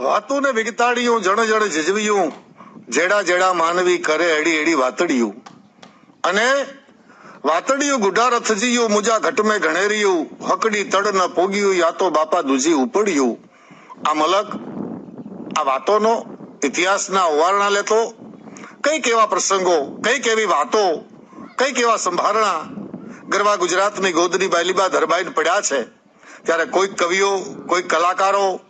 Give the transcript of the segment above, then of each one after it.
વાતું ને વિગતાડિયું જણ જણ જીજવ્યું જેડા જેડા માનવી કરે એડી એડી વાતડિયું. અને વાતડિયું ગુઢા રથજીયું, મુજા ઘટમે ઘણેરિયું, હકડી તડ ન પોગ્યું, યા તો બાપા દૂજી ઉપડ્યું. આ મલક, આ વાતોનો ઇતિહાસના ઓવારણા લેતો, કંઈક એવા પ્રસંગો, કંઈક એવી વાતો, કંઈક એવા સંભારણા ગરવા ગુજરાતની ગોદની બાયલીબા ધરબાઈને પડ્યા છે. ત્યારે કોઈક કવિઓ, કોઈક કલાકારો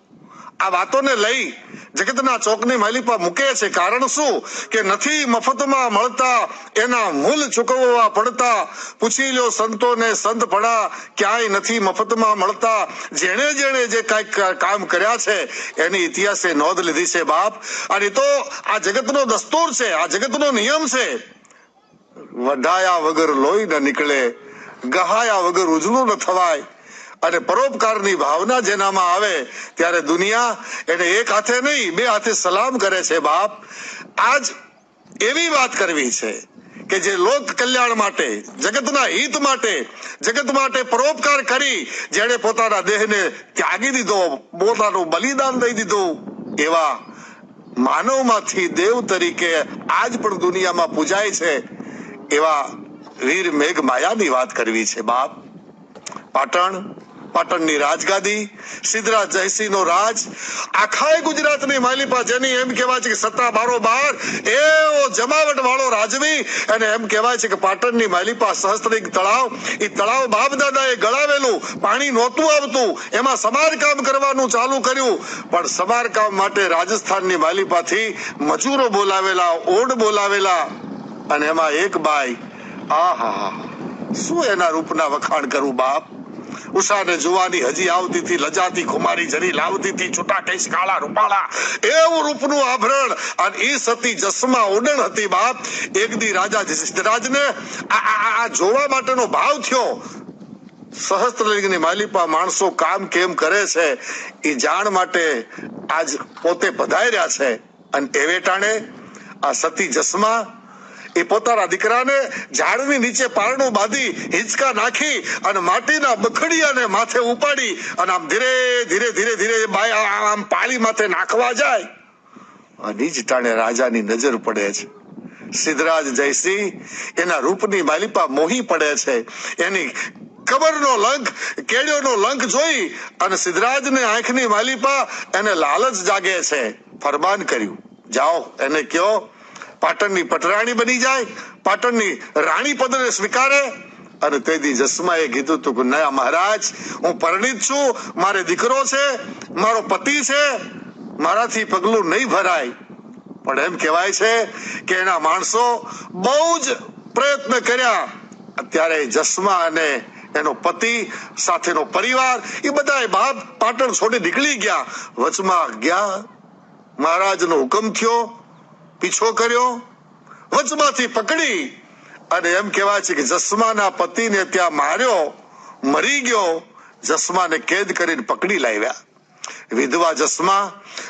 આ વાતોને લઈ જગતના ચોકની માલી પર મૂકે છે. કારણ શું? કે નથી મફતમાં મળતા એના મૂલ ચૂકવવા પડતા પૂછી લ્યો સંતોને, સંત ભણા ક્યાંય નથી મફતમાં મળતા. જેણે જેણે જે કાંઈક કામ કર્યા છે, એની ઇતિહાસે નોંધ લીધી છે બાપ. અને તો આ જગતનો દસ્તુર છે, આ જગતનો નિયમ છે. વઢાયા વગર લોહી ન નીકળે, ગહાયા વગર ઉજળું ન થવાય. અને પરોપકારની ભાવના જેનામાં આવે ત્યારે દુનિયા એને એક હાથે નહીં, બે હાથે સલામ કરે છે બાપ. આજ એવી વાત કરવી છે કે જે લોક કલ્યાણ માટે, જગતના હિત માટે, જગત માટે પરોપકાર કરી, જેણે પોતાના દેહને ત્યાગી દીધો, પોતાનું બલિદાન દઈ દીધું, એવા માનવમાંથી દેવ તરીકે આજ પણ દુનિયામાં પૂજાય છે, એવા વીર મેઘ માયાની વાત કરવી છે બાપ. પાટણ પાટણની રાજગાદી, સિદ્ધરાજ જયસિંહ નો રાજ. આખાય ગુજરાતની માલિપા જેની એમ કહેવાય છે કે સત્તા બારો બાર. એવો જમાવટ વાળો રાજવી. અને એમ કહેવાય છે કે પાટણની માલિપા સહસ્ત્રિક તળાવ. એ તળાવ બાપ દાદાએ ગળાવેલું. પાણી નહોતું આવતું. એમાં સમારકામ કરવાનું ચાલુ કર્યું. પણ સમારકામ માટે રાજસ્થાનની માલિપાથી મજૂરો બોલાવેલા, ઓડ બોલાવેલા. અને એમાં એક બાઈ આહા શું એના રૂપના વખાણ કરું બાપ? ઉષાને જોવાની હજી આવતી હતી લજાતી ખુમારી જરી લાવતી હતી છૂટા કઈશ કાળા રૂપાળા. એવું રૂપનું આભરણ અને એ સતી જસમાં ઉડણ હતી બાપ. એક દી રાજા સિદ્ધરાજને આ જોવા માટેનો ભાવ થયો. સહસ્ત્રલિંગની માલિપા માણસો કામ કેમ કરે છે એ જાણ માટે આજ પોતે પધાર્યા છે. અને એવે ટાણે આ સતી જસમા એ પોતાના દીકરાને ઝાડની નીચે પારણું બાંધી હિંચકા નાખી અને માટીના બખડિયાને માથે ઉપાડી અને આમ ધીરે ધીરે ધીરે ધીરે બાય આમ પાળી માથે નાખવા જાય. અને જ ટાણે રાજાની નજર પડે છે. સિદ્ધરાજ જયસિંહ એના રૂપની માલિપા મોહી પડે છે. એની કબરનો લંક કેડિયોનો લંક જોઈ અને સિદ્ધરાજને આંખની માલિપા એને લાલચ જાગે છે. ફરમાન કર્યું, જાઓ, એને કયો પાટણની પટરાણી બની જાય, પાટણની રાણી પદને સ્વીકારે અને તેથી જસમાએ કીધું તું કે, ના મહારાજ, હું પરણિત છું, મારે દીકરો છે, મારો પતિ છે, મારાથી પગલું નહીં ભરાય. પણ એમ કહેવાય છે કે એના માણસો બહુ જ પ્રયત્ન કર્યા. અત્યારે જસમા અને એનો પતિ, સાથેનો પરિવાર, એ બધા બાપ પાટણ છોડી નીકળી ગયા. વચમાં ગયા. મહારાજનો હુકમ થયો. પીછો કર્યો? વચમાંથી પકડી અને એમ કહેવાય છે કે જસમાના પતિને ત્યાં માર્યો, મરી ગયો, જસમાને કેદ કરીને પકડી લાવ્યા. વિધવા જસમા.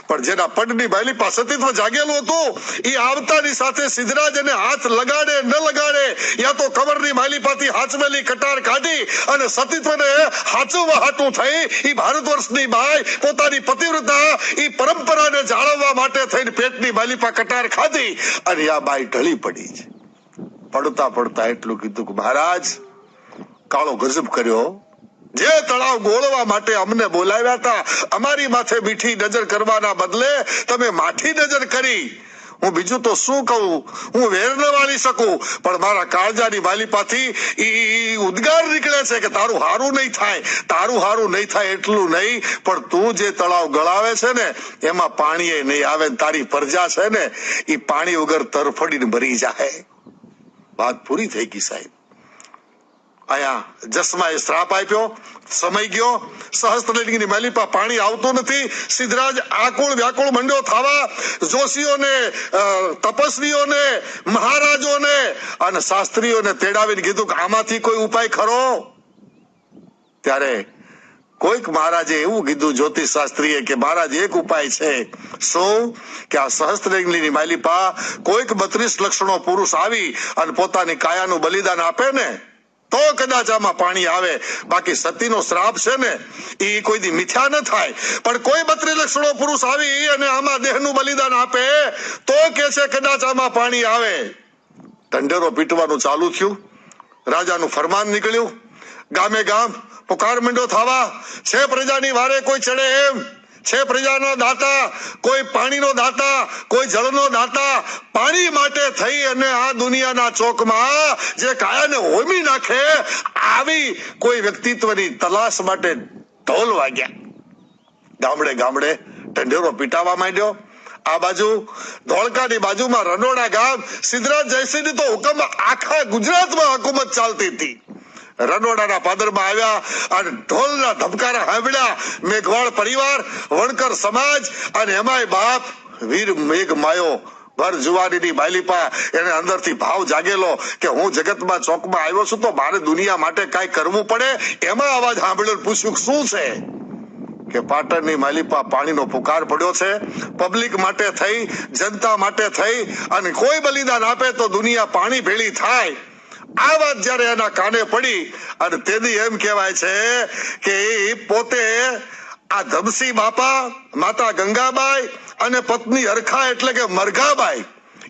પણ જેના પટની બાયલી પાસે સતીત્વ જાગેલું હતું એ આવતાની સાથે સિદ્ધરાજ એને હાથ લગાડે, ન લગાડે, યા તો કમરની પાથી હાચવેલી કટાર કાઢી અને સતીત્વને હાચવવા હાટું થઈ. એ ભારત વર્ષની બાઈ પોતાની પતિવ્રતા એ પરંપરાને જાળવવા માટે થઈને પેટની માલિપા કટાર ખાધી અને આ બાઈ ઢળી પડી છે. પડતા પડતા એટલું કીધું કે મહારાજ, કાળો ગજબ કર્યો. જે તળાવ ગોળવા માટે અમને બોલાવ્યા હતા, અમારી માથે મીઠી નજર કરવાના બદલે તમે માઠી નજર કરી. હું બીજું તો શું કહું? હું વેર ન વાળી શકું, પણ મારા કાળજાની વાલીપાથી ઈ ઉદ્ગાર નીકળે છે કે તારું હારું નહીં થાય. તારું હારું નહીં થાય એટલું નહીં, પણ તું જે તળાવ ગળાવે છે ને, એમાં પાણી નહીં આવે તારી પ્રજા છે ને એ પાણી વગર તરફડીને ભરી જાય. વાત પૂરી થઈ ગઈ સાહેબ. અહીંયા જસમાએ શ્રાપ આપ્યો, સમય ગયો, સહસ્ત્રલિંગની માલિપા પાણી આવતું નથી. સિદ્ધરાજ આકુળ વ્યાકુળ મંડ્યો થવા, જોશીઓને તપસ્વીઓને, મહારાજોને અને શાસ્ત્રીઓને તેડાવીને કીધું કે આમાંથી કોઈ ઉપાય ખરો? ત્યારે કોઈક મહારાજે એવું કીધું જ્યોતિષ શાસ્ત્રીએ કે મહારાજ, એક ઉપાય છે. શું? કે આ સહસ્ત્રલિંગની માલિપા કોઈક બત્રીસ લક્ષણો પુરુષ આવી અને પોતાની કાયાનું બલિદાન આપે ને? તો કદાચ આમાં પાણી આવે. બાકી સતીનો શ્રાપ છે ને, એ કોઈ દી મિથ્યા ન થાય. પણ કોઈ બત્રી લક્ષણો પુરુષ આવી અને આમાં દેહનું બલિદાન આપે, તો કે છે કદાચ આમાં પાણી આવે. ઢંઢેરો પીટવાનું ચાલુ થયું. રાજાનું ફરમાન નીકળ્યું. ગામે ગામ પુકાર મંડો થવા. છે પ્રજાની વારે કોઈ ચડે એમ. છે પ્રજાનો દાતા, કોઈ પાણીનો દાતા, કોઈ જળનો દાતા, પાણી માટે થઈ અને આ દુનિયાના ચોકમાં જે કાયાને હોમી નાખે, આવી કોઈ વ્યક્તિત્વની તલાશ માટે ઢોલ વાગ્યા. ગામડે ગામડે ઢંઢેરો પીટાવા માંડ્યો. આ બાજુ ધોળકાની બાજુમાં રનોડા ગામ, સિદ્ધરાજ જયસિંહની તો હુકમ આખા ગુજરાતમાં હુકુમત ચાલતી હતી. રનોડાના પાદરમાં આવ્યા અને ઢોલના ધબકારા સાંભળ્યા. મેઘવાળ પરિવાર, વણકર સમાજ અને એમાંય બાપ, વીર મેઘ માયો, ભર જુવાનીની બાયલીપા એને અંદરથી ભાવ જાગેલો કે હું જગતમાં ચોકમાં આવ્યો છું તો મારે દુનિયા માટે કાંઈ કરવું પડે? એમાં અવાજ સાંભળ્યો પૂછ્યું, શું છે? કે પાટણની માલિપા પાણીનો પુકાર પડ્યો છે. પબ્લિક માટે થઈ, જનતા માટે થઈ અને કોઈ બલિદાન આપે તો દુનિયા પાણી ભેળી થાય. આ વાત જ્યારે એના કાને પડી, અને તેથી એમ કહેવાય છે કે એ પોતે આ ધમસી બાપા, માતા ગંગાબાઈ અને પત્ની હરખા એટલે કે મરઘાબાઈ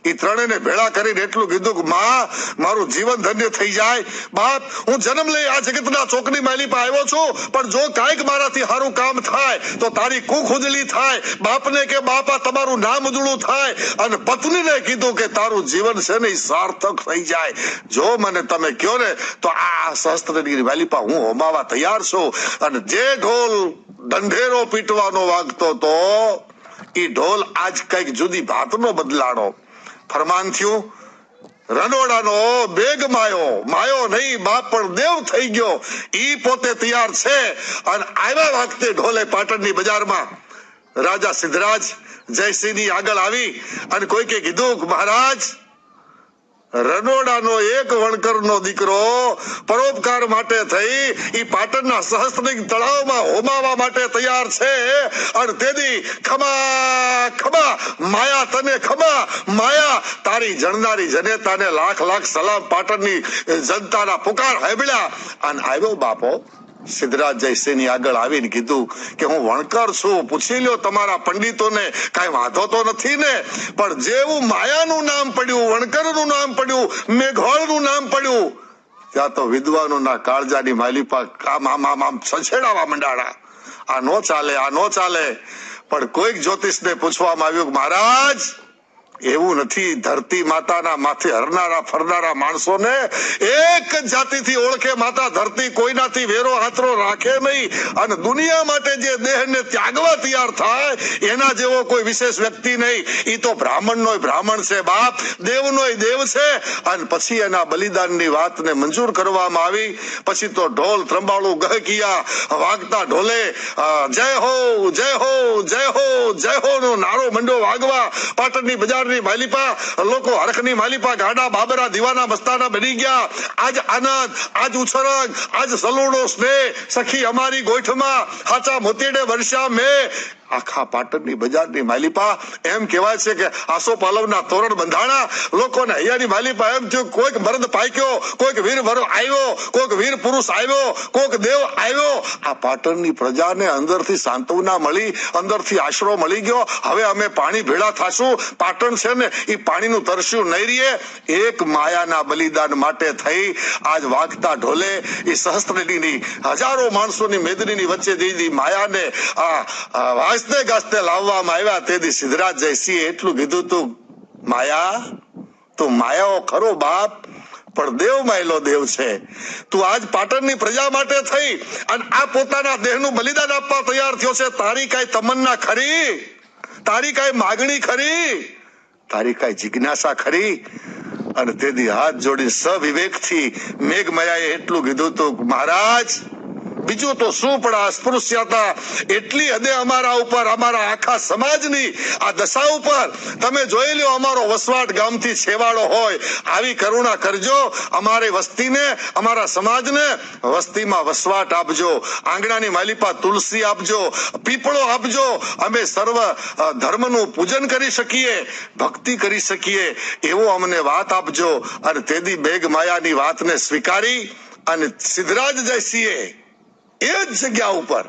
એ ત્રણેયને ભેળા કરીને એટલું કીધું કે, માં, મારું જીવન ધન્ય થઈ જાય. બાપ, હું જન્મ લઈ આ જગતના ચોકની માલી પર આવ્યો છું, પણ જો કાંઈક મારાથી સારું કામ થાય, તો તારી કુખ ઉજળી થાય. બાપને કે, બાપા તમારું નામ ઉજળું થાય. અને પત્નીને કીધું કે, તારું જીવન છે ને સાર્થક થઈ જાય. જો મને તમે કહો ને, તો આ શસ્ત્રની વાલી પર હું હોમાવા તૈયાર છું. અને જે ઢોલ દંઢેરો પીટવાનો વાગતો તો એ ઢોલ આજ કંઈક જુદી ભાતનો બદલાડો ફરમાન થયું રનોડાનો બેગ માયો. માયો નહીં, બાપ પણ દેવ થઈ ગયો. ઈ પોતે તૈયાર છે. અને આવ્યા વખતે ઢોલે પાટણની બજારમાં રાજા સિદ્ધરાજ, જયસિંહની આગળ આવી અને કોઈકે કીધું મહારાજ રનોડાનો એક વણકરનો દીકરો પરોપકાર માટે થઈ ઈ પાટણના સહસ્ત્રિંગ તળાવમાં હોમાવા માટે તૈયાર છે. અને તેથી ખમા ખમા, માયા તને ખમા, માયા, તારી જણનારી જનેતાને લાખ લાખ સલામ પાટણની જનતાના પુકાર હેબળ્યા અને આવ્યો બાપો સિદ્ધરાજ જયસિંહની આગળ આવીને કીધું કે હું વણકર છું. પૂછી લ્યો તમારા પંડિતોને, કાંઈ વાંધો તો નથી ને? પણ જેવું માયાનું નામ પડ્યું, વણકરનું નામ પડ્યું, મેઘોળનું નામ પડ્યું, ત્યાં તો વિદ્વાનોના કાળજાની માલિપા આમ આમ આમ આમ છછેડાવા મંડાણા. આ નો ચાલે, આ નો ચાલે. પણ કોઈક જ્યોતિષને પૂછવામાં આવ્યું મહારાજ એવું નથી. ધરતી માતાના માથે હરનારા ફરનારા માણસોને એક જાતિથી ઓળખે માતા. ધરતી કોઈનાથી વેરો હાથરો રાખે નહીં. અને દુનિયા માટે જે દેહને ત્યાગવા તૈયાર થાય, એના જેવો કોઈ વિશેષ વ્યક્તિ નહીં. એ તો બ્રાહ્મણનો બ્રાહ્મણ છે બાપ દેવનો દેવ છે. અને પછી એના બલિદાનની વાતને મંજૂર કરવામાં આવી. પછી તો ઢોલ, ત્રંબાળું, ગહકિયા વાગતા ઢોલે જય હો જય હો જય હો જય હો નો નારો મંડો વાગવા. પાટણની બજારની માલિપા, લોકો હરખની માલિપા, ગાડા, બાબરા, દીવાના મસ્તાના બની ગયા. આજ આનંદ, આજ ઉછરંગ આજ સલુડો સ્નેહ, સખી અમારી ગોઠમાં, હાચા મોતીડે વર્ષા મેં. આખા પાટણની બજારની માલિપા એમ કહેવાય છે કે આસો પાલવના તોરણ બંધાણા, લોકોને અહીંયાની માલિપા એમ થયું, કોઈક મર્દ પાક્યો, કોઈક વીર વરો આવ્યો, કોઈક વીર પુરુષ આવ્યો, કોઈક દેવ આવ્યો. આ પાટણની પ્રજાને અંદરથી સાંત્વના મળી, અંદરથી આશરો મળી ગયો. હવે અમે પાણી ભેળા થાશું. પાટણ છે ને એ પાણીનું તરસ્યું નહીં રહીએ. એક માયાના બલિદાન માટે થઈ આજ વાગતા ઢોલે. એ સહસ્ત્રની હજારો માણસોની મેદનીની વચ્ચે દીધી માયાને આ આ વાજતે લાવવામાં આવ્યા તેથી સિદ્ધરાજ જયસિંહ એટલું કીધું તું, માયા, તું માયાઓ ખરો બાપ, પણ દેવ માયલો દેવ છે. તું આજ પાટણની પ્રજા માટે થઈ અને આ પોતાના દેહનું બલિદાન આપવા તૈયાર થયો છે. તારી કઈ તમન્ના ખરી? તારી કઈ માગણી ખરી? તારી કઈ જિજ્ઞાસા ખરી? અને તેથી હાથ જોડી સવિવેકથી મેઘમયાએ એટલું કીધું તું, મહારાજ બીજું તો શું પણ અસ્પૃશ્યતા એટલી હદે અમારા ઉપર, અમારા આખા સમાજની આ દશા ઉપર. તમે જોઈ લો અમારો વસવાટ ગામથી છેવાડો હોય. આવી કરુણા કરજો અમારી વસ્તીને, અમારા સમાજને. વસ્તીમાં વસવાટ આપજો. આંગણાની માલિપા તુલસી આપજો. પીપળો આપજો. અમે સર્વ ધર્મનું પૂજન કરી શકીએ, ભક્તિ કરી શકીએ. એવો અમને વાત આપજો. અને તેદી બેગ માયાની વાતને સ્વીકારી અને સિદ્ધરાજ જયસિંહે એ જ જગ્યા ઉપર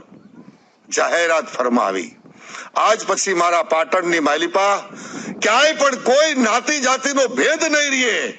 જાહેરાત ફરમાવી. આજ પછી મારા પાટણની માલિપા ક્યાંય પણ કોઈ નાતી જાતિનો ભેદ નહીં રહે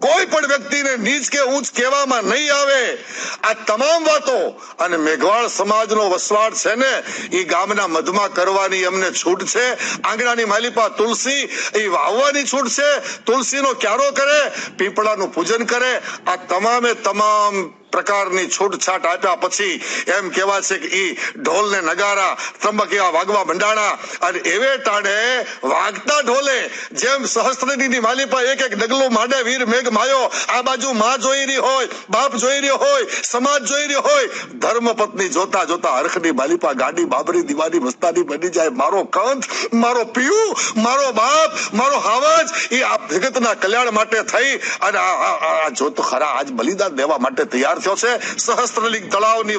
કોઈ પણ વ્યક્તિને નીચ કે ઊંચ કહેવામાં નહીં આવે. આ તમામ વાતો અને મેઘવાળ સમાજનો વસવાટ છે ને, એ ગામના મધમાં કરવાની અમને છૂટ છે. આંગણાની માલિપા તુલસી, એ વાવવાની છૂટ છે. તુલસીનો ક્યારો કરે, પીપળાનું પૂજન કરે. આ તમામે તમામ પ્રકારની છૂટછાટ આપ્યા પછી એમ કહેવા છે કે ઈ ઢોલ ને નગારા, ત્રંબકિયા વાગવા મંડાણા અને એવે ટાણે વાગતા ઢોલે. જેમ સહસ્ત્રની માલિપા એક એક ડગલું માંડે વીર મેઘ માયો, આ બાજુ માં જોઈ રહી હોય, બાપ જોઈ રહ્યો હોય, સમાજ જોઈ રહ્યો હોય ધર્મ પત્ની જોતા જોતા હરખની માલિપા ગાડી, બાબરી, દીવાની મસ્તાની બની જાય. મારો કંથ મારો પિયુ, મારો બાપ, મારો હાવજ એ આ જગતના કલ્યાણ માટે થઈ અને આ- જો ખરા આજ બલિદાન દેવા માટે તૈયાર થયો છે. સહસ્ત્રલિંગ તળાવની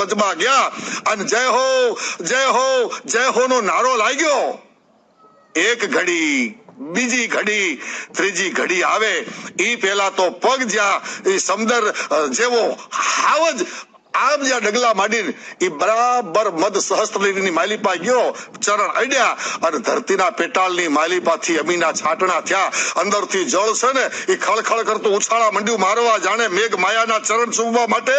વચમાં ગયા અને જય હો જય હો જય હો નો નારો લાગ્યો. એક ઘડી, બીજી ઘડી, ત્રીજી ઘડી આવે. ઈ પેલા તો પગ જ્યાં એ સમદર જેવો હાવજ આમ જ્યાં ડગલા માંડીને એ બરાબર મદ સહસ્ત્રની માલિપા ગયો, ચરણ અડ્યા અને ધરતીના પેટાળની માલિપાથી અમીના છાટણા થયા. અંદરથી જળ છે ને એ ખળખળ કરતું ઉછાળા મંડ્યું મારવા જાણે મેઘ માયાના ચરણ ચૂમવા માટે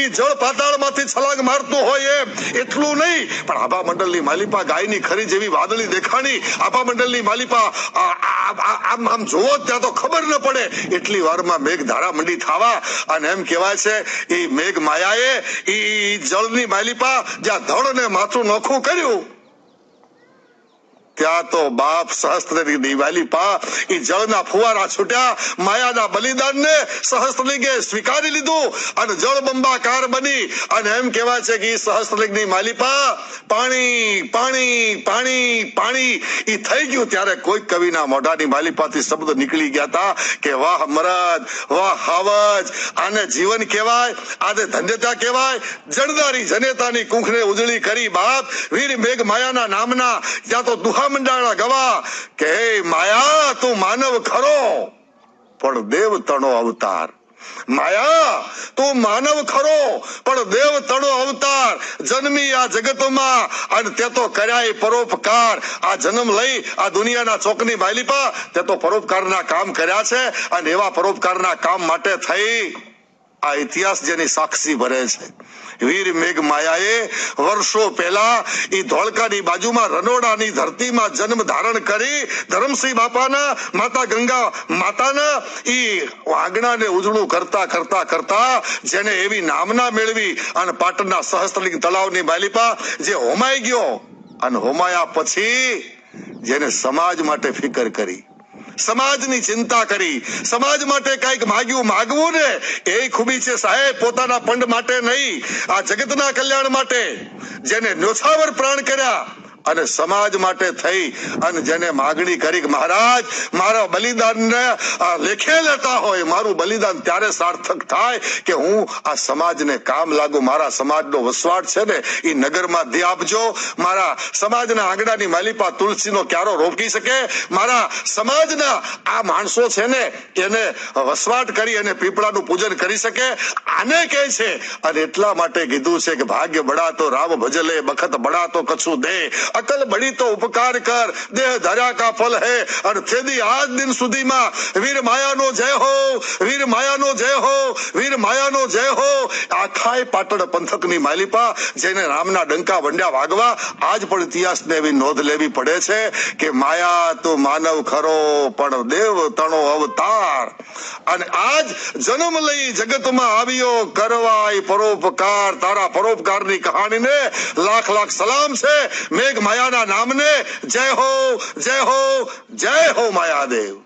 એ જળ પાતાળમાંથી છલાંગ મારતું હોય એમ. એટલું નહીં, પણ આભા મંડળની માલિપા ગાયની ખરી જેવી વાદળી દેખાણી. આભા મંડળની માલિપા આ- આ- આ- આમ આમ જોવો ત્યાં તો ખબર ન પડે. એટલી વારમાં મેઘ ધારા મંડી થાવા. અને એમ કહેવાય છે એ મેઘ માયાએ ઈ જળની માલિપા જ્યાં ધળ ને માથું નોખું કર્યું ત્યાં તો બાપ સહસ્ત્રની દિવાલી પા એ જળના ફુવારા છૂટ્યા, માયાના બલિદાનને સહસ્ત્રલિંગે સ્વીકારી લીધું અને જળ બંબાકાર બની. અને એમ કહેવાય છે કે સહસ્ત્રલિંગની માલિપા પાણી પાણી પાણી પાણી એ થઈ ગયું ત્યારે કોઈ કવિના મોઢાની માલિપાથી શબ્દ નીકળી ગયા હતા કે વાહ મરદ, વાહ હાવજ, આને જીવન કહેવાય, આને ધન્યતા કહેવાય. જણદારી જનેતાની કુંખને ઉજળી કરી બાપ વીર મેઘ માયાના નામના, ત્યાં તો દુહા મંડાણા ગવા કે, હે માયા, તું માનવ ખરો. પણ દેવ તણો અવતાર. માયા, તું માનવ ખરો. પણ દેવ તણો અવતાર જન્મી આ જગતમાં અને તે તો કર્યા પરોપકાર. આ જન્મ લઈ આ દુનિયાના ચોકની માલિપા તે તો પરોપકારના કામ કર્યા છે અને એવા પરોપકારના કામ માટે થઈ આ ઇતિહાસ જેની સાક્ષી ભરે છે. વીર મેઘ માયાએ વર્ષો પહેલા એ ધોળકાની બાજુમાં રનોડાની ધરતીમાં જન્મ ધારણ કરી ધરમસિંહ બાપાના માતા ગંગા માતાના ઈ આંગણાને ઉજળું કરતા કરતા કરતા જેને એવી નામના મેળવી અને પાટણના સહસ્ત્રલિંગ તળાવની માલિપા જે હોમાઈ ગયો અને હોમાયા પછી જેને સમાજ માટે ફિકર કરી. સમાજની ચિંતા કરી. સમાજ માટે કંઈક માગ્યું માગવું ને, એ ખૂબી છે સાહેબ, પોતાના પંડ માટે નહીં. આ જગતના કલ્યાણ માટે જેને ન્યોછાવર પ્રાણ કર્યા અને સમાજ માટે થઈ અને જેને માગણી કરી કે, મહારાજ, મારા બલિદાનને લેખે લેતા હોય. મારું બલિદાન ત્યારે સાર્થક થાય કે હું આ સમાજને કામ લાગુ. મારા સમાજનો વસવાટ છે ને એ નગરમાં દે આપજો. મારા સમાજના આંગણાની માલિપા તુલસીનો ક્યારો રોકી શકે? મારા સમાજના આ માણસો છે ને, એને વસવાટ કરી અને પીપળાનું પૂજન કરી શકે? આને કહે છે. અને એટલા માટે કીધું છે કે, ભાગ્ય બડા તો રામ ભજલે, બખત બડા તો કછું દે. અકલ બડી તો ઉપકાર કર, દેહ ધર્યા કા ફલ હે, અને છેદી આજ દિન સુધીમાં, વીર માયાનો જય હો, વીર માયાનો જય હો, વીર માયાનો જય હો. આખાય પાટણ પંથકની માલિપા, જેને રામના ડંકા વંડ્યા વાગવા, આજ પણ ઇતિહાસને એવી નોંધ લેવી પડે છે કે માયા તો માનવ ખરો, પણ દેવ તણો અવતાર. અને આજ જન્મ લઈ જગતમાં આવ્યો કરવાય પરોપકાર. તારા પરોપકારની કહાણીને લાખ લાખ સલામ છે. મેઘ માયાના નામને જય હો જય હો જય હો માયાદેવ.